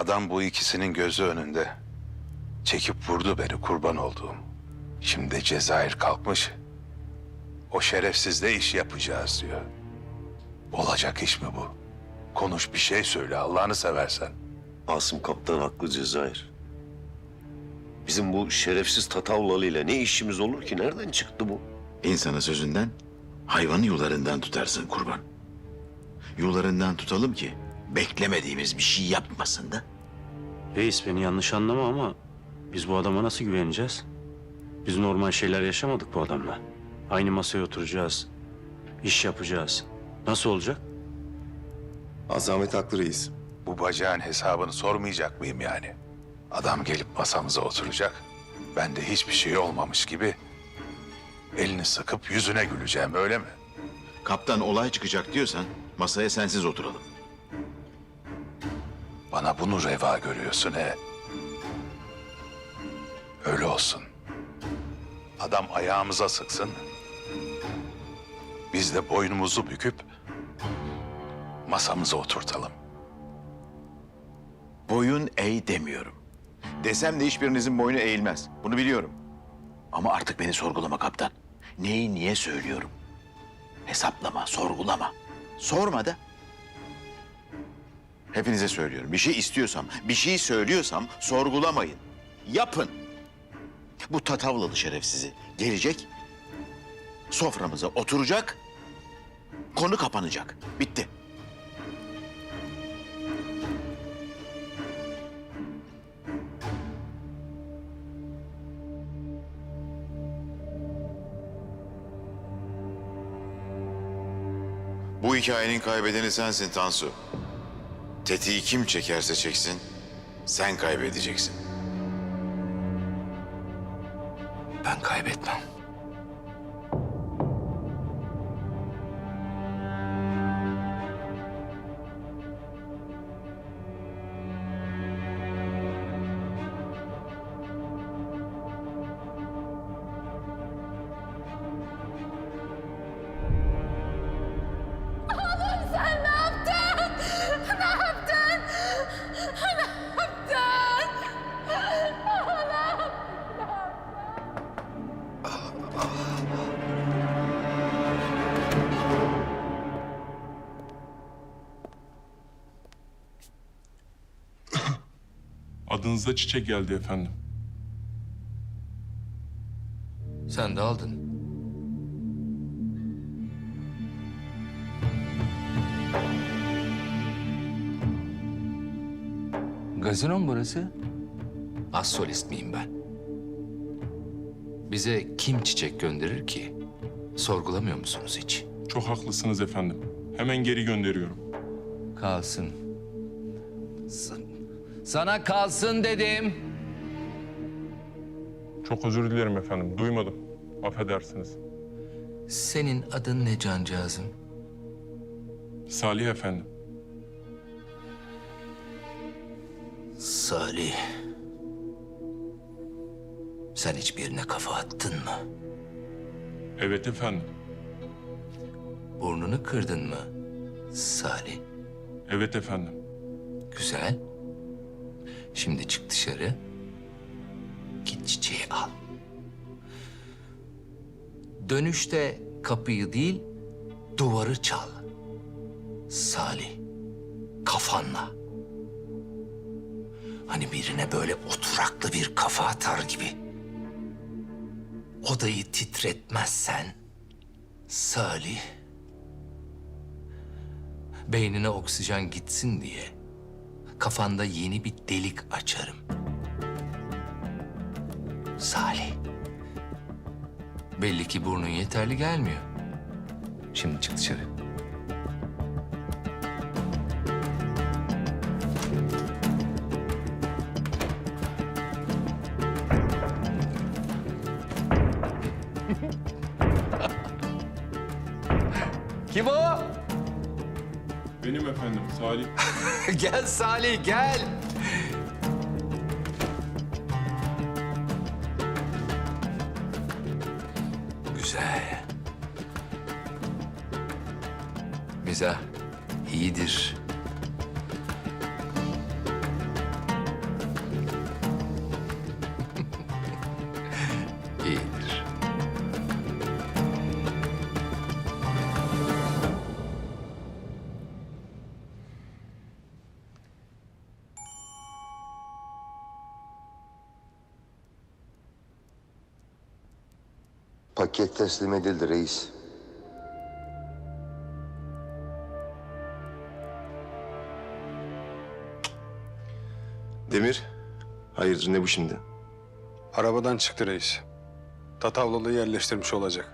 Adam bu ikisinin gözü önünde. Çekip vurdu beni kurban olduğum. Şimdi Cezayir kalkmış. O şerefsizle iş yapacağız diyor. Olacak iş mi bu? Konuş bir şey söyle Allah'ını seversen. Asım kaptan haklı Cezayir. Bizim bu şerefsiz Tatavlalı ile ne işimiz olur ki? Nereden çıktı bu? İnsanı sözünden, hayvanı yularından tutarsın kurban. Yularından tutalım ki beklemediğimiz bir şey yapmasın da. Reis beni yanlış anlama ama biz bu adama nasıl güveneceğiz? Biz normal şeyler yaşamadık bu adamla. Aynı masaya oturacağız. iş yapacağız. Nasıl olacak? Azamet haklı reis. Bu bacağın hesabını sormayacak mıyım yani? Adam gelip masamıza oturacak. Ben de hiçbir şey olmamış gibi elini sıkıp yüzüne güleceğim öyle mi? Kaptan olay çıkacak diyorsan masaya sensiz oturalım. Bana bunu reva görüyorsun he. Öyle olsun. Adam ayağımıza sıksın. Biz de boynumuzu büküp masamıza oturtalım. Boyun eğ demiyorum. Desem de hiçbirinizin boynu eğilmez. Bunu biliyorum. Ama artık beni sorgulama kaptan. Neyi niye söylüyorum? Hesaplama, sorgulama. Sorma da. Hepinize söylüyorum. Bir şey istiyorsam, bir şey söylüyorsam sorgulamayın. Yapın. Bu tatavlalı şerefsizi gelecek, soframıza oturacak, konu kapanacak. Bitti. Bu hikayenin kaybedeni sensin Tansu. Tetiği kim çekerse çeksin, sen kaybedeceksin. Ben kaybetmem. Adınıza çiçek geldi efendim. Sen de aldın. Gazino mu burası? Az solist miyim ben? Bize kim çiçek gönderir ki? Sorgulamıyor musunuz hiç? Çok haklısınız efendim. Hemen geri gönderiyorum. Kalsın. Sa- Sana kalsın dedim. Çok özür dilerim efendim. Duymadım. Affedersiniz. Senin adın ne cancağızım? Salih efendim. Salih. Sen hiçbirine kafa attın mı? Evet efendim. Burnunu kırdın mı? Salih. Evet efendim. Güzel. Şimdi çık dışarı. Git çiçeği al. Dönüşte kapıyı değil, duvarı çal. Salih, kafanla. Hani birine böyle oturaklı bir kafa atar gibi. Odayı titretmezsen, Salih, beynine oksijen gitsin diye kafanda yeni bir delik açarım. Salih. Belli ki burnun yeterli gelmiyor. Şimdi çık dışarı. Kim o? Benim efendim Salih. gel Salih gel. Güzel. Mizah iyidir. Paket teslim edildi reis. Demir, hayırdır ne bu şimdi? Arabadan çıktı reis. Tatavlalı yerleştirmiş olacak.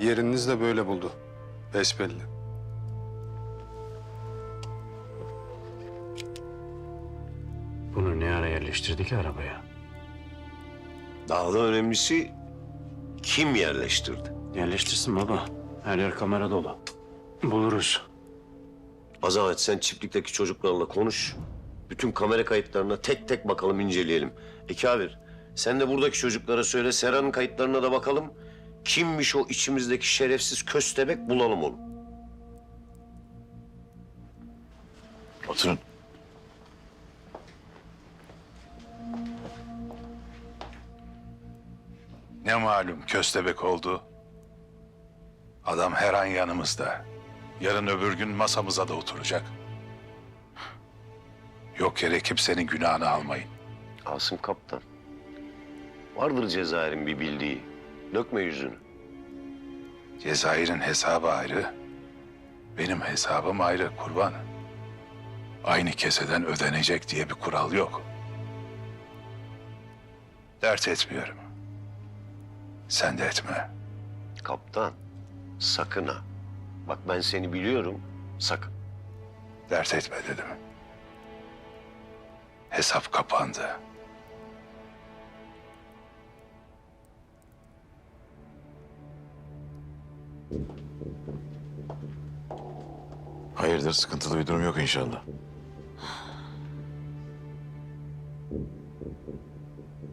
Yeriniz de böyle buldu. Besbelli. Bunu ne ara yerleştirdi ki arabaya? Daha da önemlisi kim yerleştirdi? Yerleştirsin baba. Her yer kamera dolu. Buluruz. Azamet sen çiftlikteki çocuklarla konuş. Bütün kamera kayıtlarına tek tek bakalım, inceleyelim. E Kavir, sen de buradaki çocuklara söyle, Serhan'ın kayıtlarına da bakalım. Kimmiş o içimizdeki şerefsiz köstebek bulalım onu. Oturun. Ne malum köstebek oldu. Adam her an yanımızda. Yarın öbür gün masamıza da oturacak. Yok yere kimsenin günahını almayın. Asım Kaptan. Vardır Cezayir'in bir bildiği. Dökme yüzünü. Cezayir'in hesabı ayrı. Benim hesabım ayrı kurban. Aynı keseden ödenecek diye bir kural yok. Dert etmiyorum. Sen de etme. Kaptan, sakın ha. Bak ben seni biliyorum, sakın. Dert etme dedim. Hesap kapandı. Hayırdır sıkıntılı bir durum yok inşallah.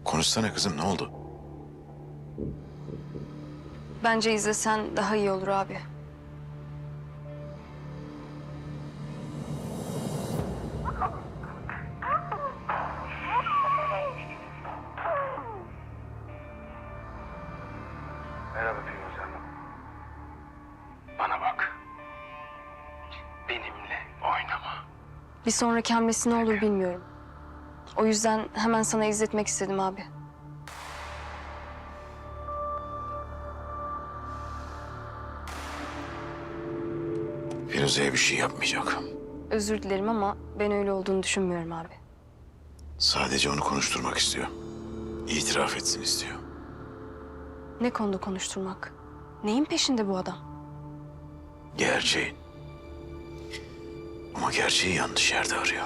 Konuşsana kızım ne oldu? Bence izlesen daha iyi olur abi. Merhaba Firuze Hanım. Bana bak. Benimle oynama. Bir sonraki hamlesi ne olur bilmiyorum. O yüzden hemen sana izletmek istedim abi. Firuze'ye bir şey yapmayacak. Özür dilerim ama ben öyle olduğunu düşünmüyorum abi. Sadece onu konuşturmak istiyor. İtiraf etsin istiyor. Ne konuda konuşturmak? Neyin peşinde bu adam? Gerçeğin. Ama gerçeği yanlış yerde arıyor.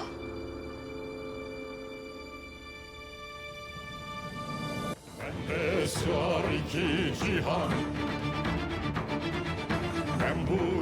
Sığar iki cihan Ben bu